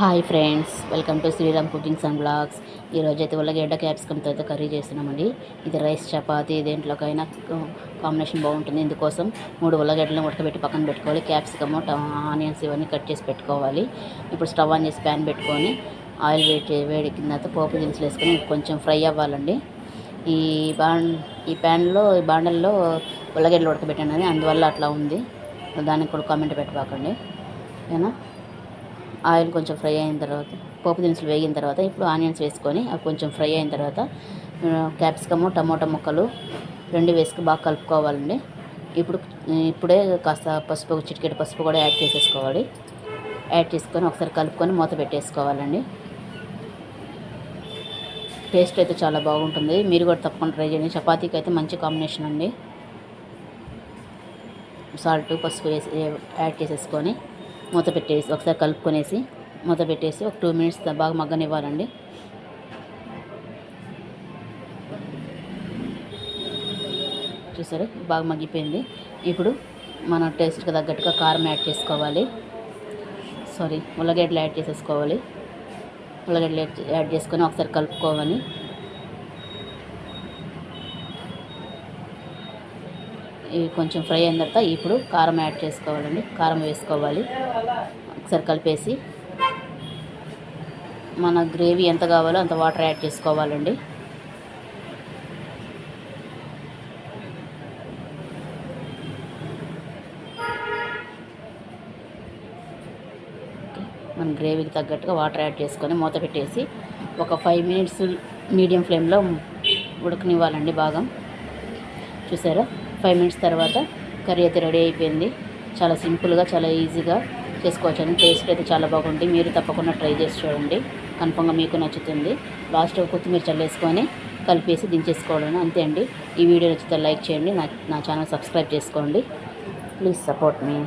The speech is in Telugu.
Hi friends welcome to Sriram cookings and blogs. ఈరోజు అయితే ఉల్లగడ్డ క్యాప్సికమ్తో అయితే కర్రీ చేస్తున్నామండి. ఇది రైస్ చపాతి దేంట్లోకైనా కాంబినేషన్ బాగుంటుంది. ఇందుకోసం మూడు ఉల్లగడ్డలను ఉడకబెట్టి పక్కన పెట్టుకోవాలి. క్యాప్సికమ్ ఆనియన్స్ ఇవన్నీ కట్ చేసి పెట్టుకోవాలి. ఇప్పుడు స్టవ్ ఆన్ చేసి ప్యాన్ పెట్టుకొని ఆయిల్ వేడి వేడికిన తర్వాత పోపు దినుసులు వేసుకొని కొంచెం ఫ్రై అవ్వాలండి. ఈ బాండ్ ఈ ప్యాన్లో ఈ బాండల్లో ఉల్లగడ్డలు ఉడకబెట్టాను అందువల్ల అట్లా ఉంది. దానికి కూడా కామెంట్ పెట్టబాకండి ఓకేనా? ఆయిల్ కొంచెం ఫ్రై అయిన తర్వాత పోపు దినుసులు వేగిన తర్వాత ఇప్పుడు ఆనియన్స్ వేసుకొని అవి కొంచెం ఫ్రై అయిన తర్వాత క్యాప్సికము టమోటా ముక్కలు రెండు వేసుకు బాగా కలుపుకోవాలండి. ఇప్పుడు ఇప్పుడే కాస్త పసుపు చిటికెట్ పసుపు కూడా యాడ్ చేసేసుకోవాలి. యాడ్ చేసుకొని ఒకసారి కలుపుకొని మూత పెట్టేసుకోవాలండి. టేస్ట్ అయితే చాలా బాగుంటుంది. మీరు కూడా తప్పకుండా ట్రై చేయండి. చపాతీకి అయితే మంచి కాంబినేషన్ అండి. సాల్ట్ పసుపు వేసి యాడ్ చేసేసుకొని మూత పెట్టేసి ఒకసారి కలుపుకొనేసి మూత పెట్టేసి ఒక టూ మినిట్స్ బాగా మగ్గనివ్వాలండి. చూసారు? బాగా మగ్గిపోయింది. ఇప్పుడు మన టేస్ట్కి తగ్గట్టుగా కారం యాడ్ చేసుకోవాలి. సారీ ఉల్లగడ్డలు యాడ్ చేసేసుకోవాలి. ఉల్లగడ్డలు యాడ్ చేసుకొని ఒకసారి కలుపుకోవాలి. ఇవి కొంచెం ఫ్రై అయిన తర్వాత ఇప్పుడు కారం యాడ్ చేసుకోవాలండి. కారం వేసుకోవాలి. ఒకసారి కలిపేసి మన గ్రేవీ ఎంత కావాలో అంత వాటర్ యాడ్ చేసుకోవాలండి. మన గ్రేవీకి తగ్గట్టుగా వాటర్ యాడ్ చేసుకొని మూత పెట్టేసి ఒక ఫైవ్ మినిట్స్ మీడియం ఫ్లేమ్లో ఉడకనివ్వాలండి బాగా. చూసారా? ఫైవ్ మినిట్స్ తర్వాత కర్రీ అయితే రెడీ అయిపోయింది. చాలా సింపుల్గా చాలా ఈజీగా చేసుకోవచ్చు అండి. టేస్ట్ అయితే చాలా బాగుంది. మీరు తప్పకుండా ట్రై చేసి చూడండి. కన్ఫామ్గా మీకు నచ్చుతుంది. లాస్ట్ కొత్తిమీర చల్లేసుకొని కలిపేసి దించేసుకోవడం అంతే అండి. ఈ వీడియో నచ్చితే లైక్ చేయండి. నా నా ఛానల్ సబ్స్క్రైబ్ చేసుకోండి. Please support me.